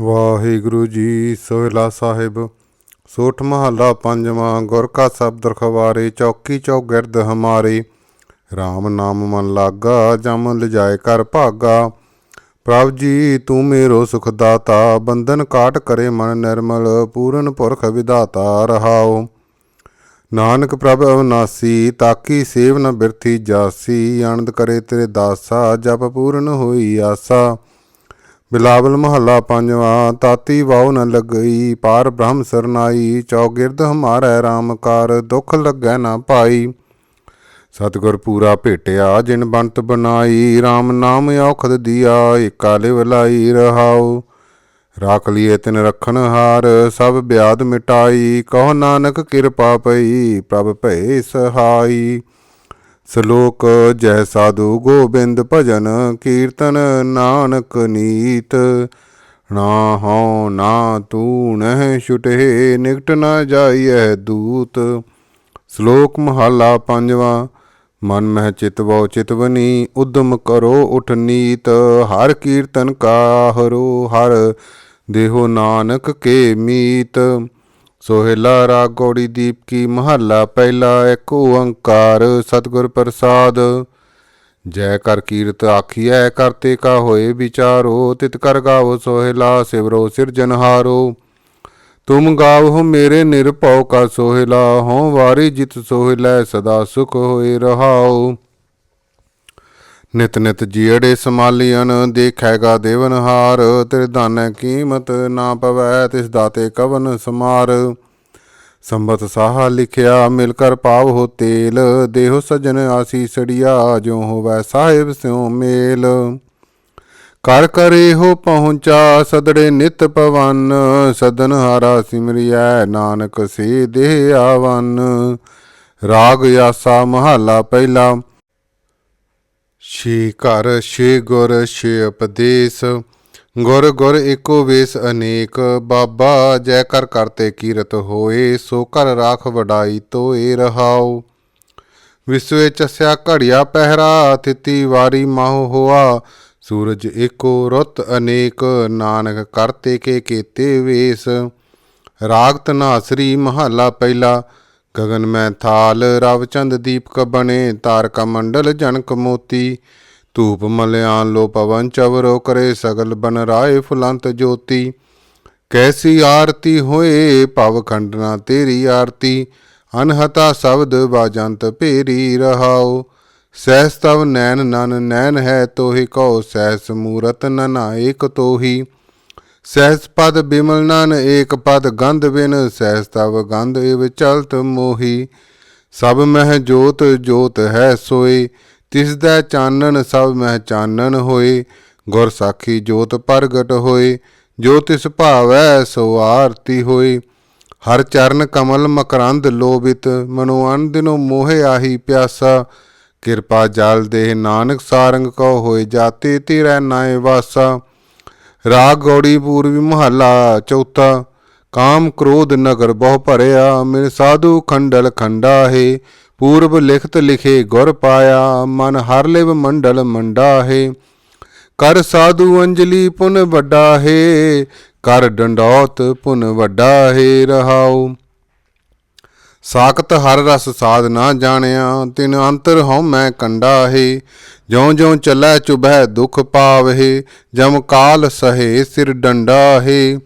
ਵਾਹਿਗੁਰੂ ਜੀ ਸੋਹਿਲਾ ਸਾਹਿਬ। ਸੋਠ ਮਹੱਲਾ ਪੰਜਵਾਂ ਗੁਰ ਕਾ ਸ਼ਬਦ ਰਖਵਾਰੇ, ਚੌਕੀ ਚੌਗਿਰਦ ਹਮਾਰੇ। RAM ਨਾਮ ਮਨ ਲਾਗਾ, ਜਮ ਲਿਜਾਏ ਕਰ ਭਾਗਾ। ਪ੍ਰਭ ਜੀ, ਤੂੰ ਮੇਰੋ ਸੁਖ ਦਾਤਾ, ਬੰਧਨ ਕਾਟ ਕਰੇ ਮਨ ਨਿਰਮਲ, ਪੂਰਨ ਪੁਰਖ ਵਿਦਾਤਾ ਰਹਾਓ ਨਾਨਕ ਪ੍ਰਭ ਅਵਨਾਸੀ, ਤਾਕੀ ਸੇਵ ਨ ਬਿਰਥੀ ਜਾਸੀ, ਆਨੰਦ ਕਰੇ ਤੇਰੇ ਦਾਸਾ, ਜਪ ਪੂਰਨ ਹੋਈ ਆਸਾ। ਬਿਲਾਵਲ ਮਹੱਲਾ ਪੰਜਵਾਂ, ਤਾਤੀ ਵਾਉ ਨ ਲੱਗਈ, ਪਾਰ ਬ੍ਰਹਮ ਸਰਨਾਈ ਚੌਗਿਰਦ ਹਮਾਰੈ RAM ਕਾਰ, ਦੁਖ ਲੱਗੈ ਨਾ ਪਾਈ। ਸਤਿਗੁਰ ਪੂਰਾ ਭੇਟਿਆ, ਜਿਨ ਬੰਤ ਬਣਾਈ RAM ਨਾਮ ਔਖਦ ਦੀਆ, ਏਕਾ ਲਿਵ ਲਾਈ ਰਹਾਉ। ਰਾਖ ਲਿਏ ਤਿਨ ਰਖਣ ਹਾਰ, ਸਭ ਬਿਆਦ ਮਿਟਾਈ, ਕਹੋ ਨਾਨਕ ਕਿਰਪਾ ਪਈ, ਪ੍ਰਭ ਭਏ ਸਹਾਈ। ਸ਼ਲੋਕ ਜੈ ਸਾਧੂ ਗੋਬਿੰਦ ਭਜਨ ਕੀਰਤਨ ਨਾਨਕ ਨੀਤ। ਨਾ ਹਉ ਨਾ ਤੂ ਨਹਿ ਛੁਟੇ, ਨਿਕਟ ਨਾ ਜਾਈਐ ਦੂਤ। ਸ਼ਲੋਕ ਮਹਲਾ ਪੰਜਵਾਂ, ਮਨ ਮਹਿ ਚਿਤਵੋ ਚਿਤਵਨੀ ਉਦਮ ਕਰੋ ਉਠ ਨੀਤ। ਹਰ ਕੀਰਤਨ ਕਾ ਹਰੋ ਹਰ ਦੇਹੋ ਨਾਨਕ ਕੇ ਮੀਤ। ਸੋਹਿਲਾ ਰਾਗ ਗੋੜੀ ਦੀਪ ਕੀ ਮਹੱਲਾ, ਪਹਿਲਾ ਏਕ ਓੰਕਾਰ, ਸਤਿਗੁਰ ਪ੍ਰਸਾਦ। ਜੈ ਕਰ ਕੀਰਤ ਆਖੀਐ ਕਰਤੇ ਕਾ ਹੋਏ ਵਿਚਾਰੋ, ਤਿਤ ਕਰ ਗਾਵੋ ਸੋਹਿਲਾ, ਸਿਵਰੋ ਸਿਰਜਨਹਾਰੋ ਤੁਮ ਗਾਵਹੁ ਮੇਰੇ ਨਿਰਭਉ ਕਾ ਸੋਹਿਲਾ, ਹਉ ਵਾਰੀ ਜਿਤ ਸੋਹਿਲੈ, ਸਦਾ ਸੁਖ ਹੋਏ ਰਹਾਓ। ਨਿਤ ਨਿਤ ਜੀੜੇ ਸਮਾਲੀਅਨ ਦੇਖੈਗਾ ਦੇਵਨਹਾਰ ਤੇਰੇ ਦਾਨੈ ਕੀਮਤ ਨਾ ਪਵੈ, ਤਿਸ ਦਾਤੇ ਕਵਨ ਸਮਾਰ। ਸੰਬਤ ਸਾਹਾ ਲਿਖਿਆ, ਮਿਲ ਕਰ ਪਾਵ ਹੋ ਤੇਲ, ਦੇਹੋ ਸਜਨ ਆਸੀਸੜੀਆ ਜੋ ਹੋਵੈ ਸਾਹਿਬ ਸਿਉ ਮੇਲ। ਕਰ ਕਰੇ ਹੋ ਪਹੁੰਚਾ, ਸਦੜੇ ਨਿਤ ਪਵਨ, ਸਦਨ ਹਾਰਾ ਸਿਮਰਿਐ, ਨਾਨਕ ਸੇ ਦੇਹ ਆਵਨ। ਰਾਗ ਆਸਾ ਮਹੱਲਾ ਪਹਿਲਾ ਛੇ ਘਰ, ਛੇ ਗੁਰ, ਛੇ ਉਪਦੇਸ਼। ਗੁਰ ਗੁਰ ਏਕੋ ਵੇਸ ਅਨੇਕ। ਬਾਬਾ ਜੈ ਕਰ ਕਰਤੇ ਕੀਰਤ ਹੋਏ, ਸੋ ਕਰ ਰਾਖ ਵਡਾਈ ਤੋਏ ਰਹਾਉ। ਵਿਸਵੇ ਚਸਿਆ ਘੜਿਆ ਪਹਿਰਾ, ਤਿਤੀ ਵਾਰੀ ਮਾਹ ਹੋਆ। ਸੂਰਜ ਏਕੋ ਰੁੱਤ ਅਨੇਕ, ਨਾਨਕ ਕਰਤੇ ਕੇ ਕੀਤੇ ਵੇਸ। ਰਾਗ ਤਨਾਸਰੀ ਮਹੱਲਾ ਪਹਿਲਾ ਗगन ਮੈਂ ਥਾਲ ਰਵਚੰਦ ਦੀਪਕ ਬਣੇ ਤਾਰਕਾ ਮੰਡਲ ਜਨਕ ਮੋਤੀ। ਧੂਪ ਮਲਿਆਨ ਲੋ ਪਵਨ ਚਵਰੋ ਕਰੇ ਸਗਲ ਬਨ ਰਾਏ ਫੁਲੰਤ ਜੋਤੀ। ਕੈਸੀ ਆਰਤੀ ਹੋਏ ਭਵ ਖੰਡਨਾ ਤੇਰੀ ਆਰਤੀ। ਅਨਹਤਾ ਸ਼ਬਦ ਬਾਜੰਤ ਭੇਰੀ ਰਹਾਓ ਸਹਿਸ ਤਵ ਨੈਣ ਨਨ, ਨੈਣ ਹੈ ਤੋਹਿ ਕਉ ਸਹਿਸ ਮੂਰਤ ਨਨਾ ਏਕ ਤੋਹੀ। ਸਹਿਸ ਪਦ ਬਿਮਲ ਨਨ, ਏਕ ਪਦ ਗੰਧ ਬਿਨ ਸਹਿਸ ਤਵ ਗੰਧ ਇਵ ਚਲਤ ਮੋਹੀ। ਸਭ ਮਹਿ ਜੋਤ ਜੋਤ ਹੈ ਸੋਈ। ਤਿਸ ਦਾ ਚਾਨਣ, ਸਭ ਮਹਿ ਚਾਨਣ ਹੋਏ ਗੁਰ ਸਾਖੀ ਜੋਤ ਪ੍ਰਗਟ ਹੋਏ ਜੋ ਤਿਸ ਭਾਵੈ, ਸੋ ਆਰਤੀ ਹੋਈ। ਹਰ ਚਰਨ ਕਮਲ ਮਕਰੰਦ ਲੋਭਿਤ। ਮਨੋ ਅਨਦਿਨੋ ਮੋਹਿ ਆਹੀ ਪਿਆਸਾ। ਕਿਰਪਾ ਜਲ ਦੇ ਨਾਨਕ ਸਾਰੰਗ ਕੋ ਹੋਏ, ਜਾਤੇ ਤੇਰਾ ਨਾਏ ਵਾਸਾ। ਰਾਗ ਗੌੜੀ ਪੂਰਬੀ ਮਹੱਲਾ, ਚੌਥਾ, ਕਾਮ ਕ੍ਰੋਧ ਨਗਰ ਬਹੁ ਭਰਿਆ ਮੇਰੇ ਸਾਧੂ ਖੰਡਲ ਖੰਡਾ ਹੈ ਪੂਰਬ ਲਿਖਤ ਲਿਖੇ ਗੁਰ ਪਾਇਆ, ਮਨ ਹਰ ਲਿਵ ਮੰਡਲ ਮੰਡਾ ਹੈ ਕਰ ਸਾਧੂ ਅੰਜਲੀ ਪੁਨ ਵੱਡਾ ਹੈ ਕਰ ਡੰਡੌਤ ਪੁਨ ਵੱਡਾ ਹੈ ਰਹਾਉ। ਸਾਖਤ ਹਰ ਰਸ ਸਾਧ ਨਾ ਜਾਣਿਆ, ਤਿਨ ਅੰਤਰ ਹਉ ਮੈਂ ਕੰਡਾ ਹੈ। ਜਿਉ ਜਿਉ ਚੱਲੈ ਚੁਬਹਿ ਦੁਖ ਪਾਵਹਿ, ਜਮ ਕਾਲ ਸਹੇ ਸਿਰ ਡੰਡਾ ਹੈ।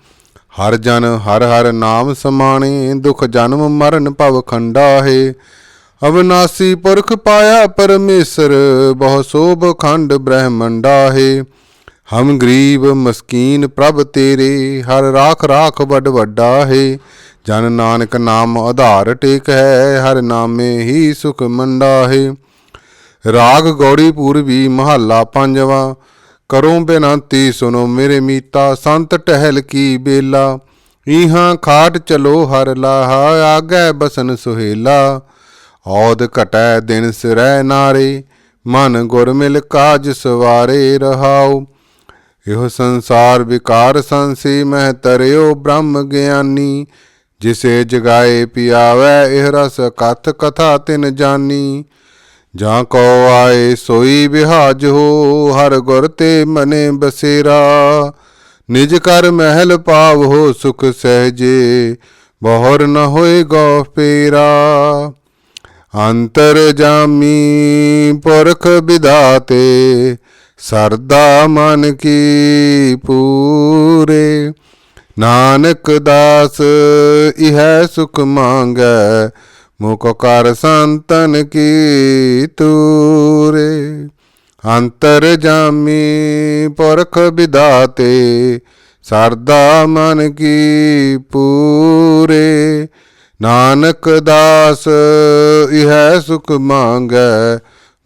ਹਰ ਜਨ ਹਰ ਹਰ ਨਾਮ ਸਮਾਣੇ, ਦੁਖ ਜਨਮ ਮਰਨ ਭਵ ਖੰਡਾ ਹੈ। ਅਵਨਾਸੀ ਪੁਰਖ ਪਾਇਆ ਪਰਮੇਸ਼ਰ, ਬਹੁ ਸੋਭ ਖੰਡ ਬ੍ਰਹਮੰਡਾ ਹੈ। ਹਮ ਗਰੀਬ ਮਸਕੀਨ ਪ੍ਰਭ ਤੇਰੇ, ਹਰ ਰਾਖ ਰਾਖ ਵੱਡ ਵੱਡਾ ਹੈ। ਜਨ ਨਾਨਕ ਨਾਮ ਆਧਾਰ ਟੇਕ ਹੈ, ਹਰ ਨਾਮੇ ਹੀ ਸੁਖ ਮੰਡਾ ਰਾਗ ਗੌੜੀ ਪੂਰਬੀ ਮਹੱਲਾ ਪੰਜਵਾ, ਕਰੋ ਬੇਨੰਤੀ ਸੁਨੋ ਮੇਰੇ ਮੀਤਾ, ਸੰਤ ਟਹਿਲ ਕੀ ਬੇਲਾ। ਇਹਾਂ ਖਾਟ ਚਲੋ ਹਰ ਲਾਹਾ, ਆਗੈ ਬਸਨ ਸੁਹੇਲਾ। ਔਦ ਘਟੈ ਦਿਨ ਸਿਰੈ ਨਾਰੇ, ਮਨ ਗੁਰ ਮਿਲ ਕਾਜ ਸਵਾਰੇ ਰਹਾਉ। ਇਹੋ ਸੰਸਾਰ ਵਿਕਾਰ ਸੰਸੀ, ਮਹਿ ਤਰਿਓ ਬ੍ਰਹਮ ਗਿਆਨੀ। ਜਿਸੇ ਜਗਾਏ ਪਿਆਵੈ ਇਹ ਰਸ, ਕਥ ਕਥਾ ਤਿਨ ਜਾਨੀ। ਜਾਂ ਕੋ ਆਏ ਸੋਈ ਬਿਹਾਜ ਹੋ, ਹਰ ਗੁਰ ਤੇ ਮਨੇ ਬਸੇਰਾ। ਨਿਜ ਕਰ ਮਹਿਲ ਪਾਵੋ ਸੁਖ ਸਹਜੇ, ਬਹੁਰ ਨ ਹੋਏ ਗੋ ਪੇਰਾ ਅੰਤਰ ਜਾਮੀ ਪੁਰਖ ਵਿਦਾਤੇ ਸਰਦਾ ਮਨ ਕੀ ਪੂਰੇ। ਨਾਨਕ ਦਾਸ, ਇਹ ਸੁਖ ਮੰਗੈ, ਮੁਖ ਕਰ ਸੰਤਨ ਕੀ ਤੂਰੇ। ਅੰਤਰ ਜਾਮੀ ਪੁਰਖ ਵਿਦਾਤੇ ਸਰਦਾ ਮਨ ਕੀ ਪੂਰੇ। ਨਾਨਕ ਦਾਸ, ਇਹ ਸੁਖ ਮੰਗੈ,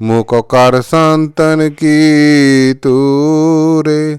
ਮੁਖ ਕਰ ਸੰਤਨ ਕੀ ਤੂਰੇ।